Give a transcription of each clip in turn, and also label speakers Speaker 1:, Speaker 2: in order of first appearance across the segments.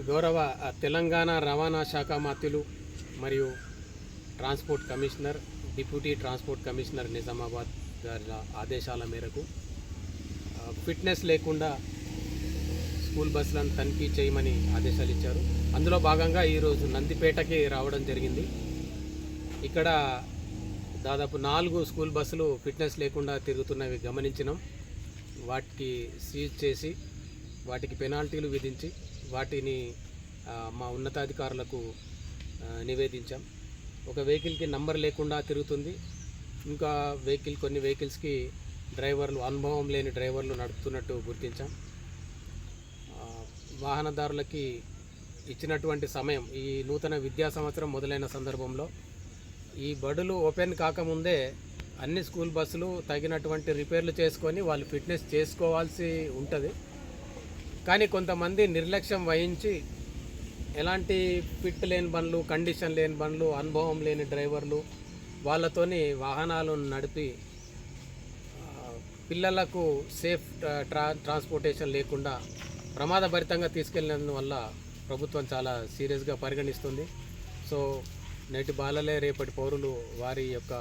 Speaker 1: గౌరవ తెలంగాణ రవాణా శాఖ మాత్యులు మరియు transport commissioner deputy transport commissioner Nizamabad గారి ఆదేశాల మేరకు ఫిట్నెస్ లేకుండా స్కూల్ బస్సులను తనిఖీ చేయమని ఆదేశాలు ఇచ్చారు. అందులో భాగంగా ఈరోజు నందిపేటకి రావడం జరిగింది. ఇక్కడ దాదాపు నాలుగు స్కూల్ బస్సులు ఫిట్నెస్ లేకుండా తిరుగుతున్నవి గమనించినాం. వాటికి సీజ్ చేసి వాటికి పెనాల్టీలు విధించి వాటిని మా ఉన్నతాధికారులకు నివేదించాం. ఒక వెహికల్కి నంబర్ లేకుండా తిరుగుతుంది. ఇంకా వెహికల్ కొన్ని వెహికల్స్కి డ్రైవర్లు అనుభవం లేని డ్రైవర్లు నడుపుతున్నట్టు గుర్తించాం. వాహనదారులకి ఇచ్చినటువంటి సమయం ఈ నూతన విద్యా సంవత్సరం మొదలైన సందర్భంలో. ఈ బడులు ఓపెన్ కాకముందే అన్ని స్కూల్ బస్సులు తగినటువంటి రిపేర్లు చేసుకొని వాళ్ళు ఫిట్నెస్ చేసుకోవాల్సి ఉంటుంది. కానీ కొంతమంది నిర్లక్ష్యం వహించి ఎలాంటి ఫిట్ లేని బండ్లు కండిషన్ లేని బండ్లు అనుభవం లేని డ్రైవర్లు వాళ్ళతోని వాహనాలను నడిపి పిల్లలకు సేఫ్ ట్రా ట్రాన్స్పోర్టేషన్ లేకుండా ప్రమాదభరితంగా తీసుకెళ్ళినందువల్ల ప్రభుత్వం చాలా సీరియస్గా పరిగణిస్తుంది. సో నేటి బాలలే రేపటి పౌరులు వారి యొక్క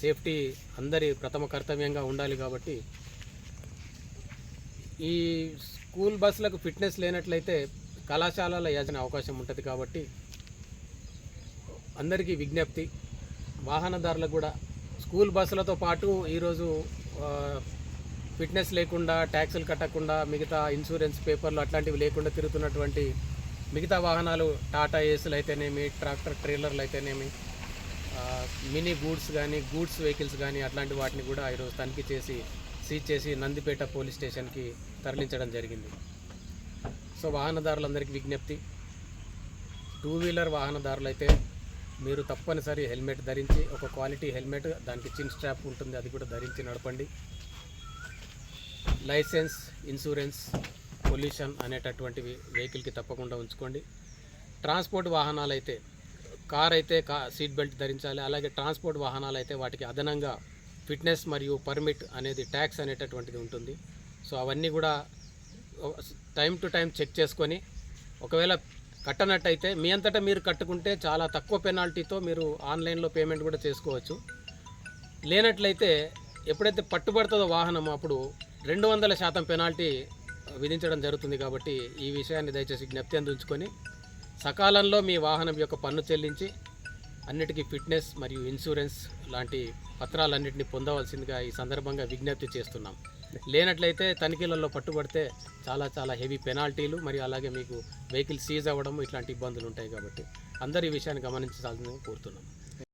Speaker 1: సేఫ్టీ అందరి ప్రథమ కర్తవ్యంగా ఉండాలి కాబట్టి ఈ స్కూల్ బస్సులకు ఫిట్నెస్ లేనట్లయితే కళాశాలల యాజన అవకాశం ఉంటుంది కాబట్టి అందరికీ విజ్ఞప్తి. వాహనదారులకు కూడా స్కూల్ బస్సులతో పాటు ఈరోజు ఫిట్నెస్ లేకుండా ట్యాక్సులు కట్టకుండా మిగతా ఇన్సూరెన్స్ పేపర్లు అట్లాంటివి లేకుండా తిరుగుతున్నటువంటి మిగతా వాహనాలు టాటా ఏసులు అయితేనేమి ట్రాక్టర్ ట్రైలర్లు అయితేనేమి మినీ గూడ్స్ కానీ గూడ్స్ వెహికల్స్ కానీ అట్లాంటి వాటిని కూడా ఈరోజు తనిఖీ చేసి సీజ్ చేసి నందిపేట పోలీస్ స్టేషన్కి తరలించడం జరిగింది. సో వాహనదారులందరికీ విజ్ఞప్తి టూ వీలర్ వాహనదారులు అయితే మీరు తప్పనిసరి హెల్మెట్ ధరించి ఒక క్వాలిటీ హెల్మెట్ దానికి చిన్ స్ట్రాప్ ఉంటుంది అది కూడా ధరించి నడపండి. లైసెన్స్ ఇన్సూరెన్స్ పొల్యూషన్ అనేటటువంటివి వెహికల్కి తప్పకుండా ఉంచుకోండి. ట్రాన్స్పోర్ట్ వాహనాలు అయితే కార్ అయితే కా సీట్ బెల్ట్ ధరించాలి అలాగే ట్రాన్స్పోర్ట్ వాహనాలు అయితే వాటికి అదనంగా ఫిట్నెస్ మరియు పర్మిట్ అనేది ట్యాక్స్ అనేటటువంటిది ఉంటుంది. సో అవన్నీ కూడా టైం టు టైం చెక్ చేసుకొని ఒకవేళ కట్టనట్టయితే మీ అంతటా మీరు కట్టుకుంటే చాలా తక్కువ పెనాల్టీతో మీరు ఆన్లైన్లో పేమెంట్ కూడా చేసుకోవచ్చు. లేనట్లయితే ఎప్పుడైతే పట్టుబడుతుందో వాహనం అప్పుడు రెండు వందల శాతం పెనాల్టీ విధించడం జరుగుతుంది కాబట్టి ఈ విషయాన్ని దయచేసి జ్ఞప్తి అందించుకొని సకాలంలో మీ వాహనం యొక్క పన్ను చెల్లించి అన్నిటికీ ఫిట్నెస్ మరియు ఇన్సూరెన్స్ లాంటి పత్రాలన్నింటినీ పొందవలసిందిగా ఈ సందర్భంగా విజ్ఞప్తి చేస్తున్నాం. లేనట్లయితే తనిఖీలలో పట్టుబడితే చాలా చాలా హెవీ పెనాల్టీలు మరియు అలాగే మీకు వెహికల్ సీజ్ అవ్వడం ఇట్లాంటి ఇబ్బందులు ఉంటాయి కాబట్టి అందరూ ఈ విషయాన్ని గమనించాలని కోరుతున్నాం.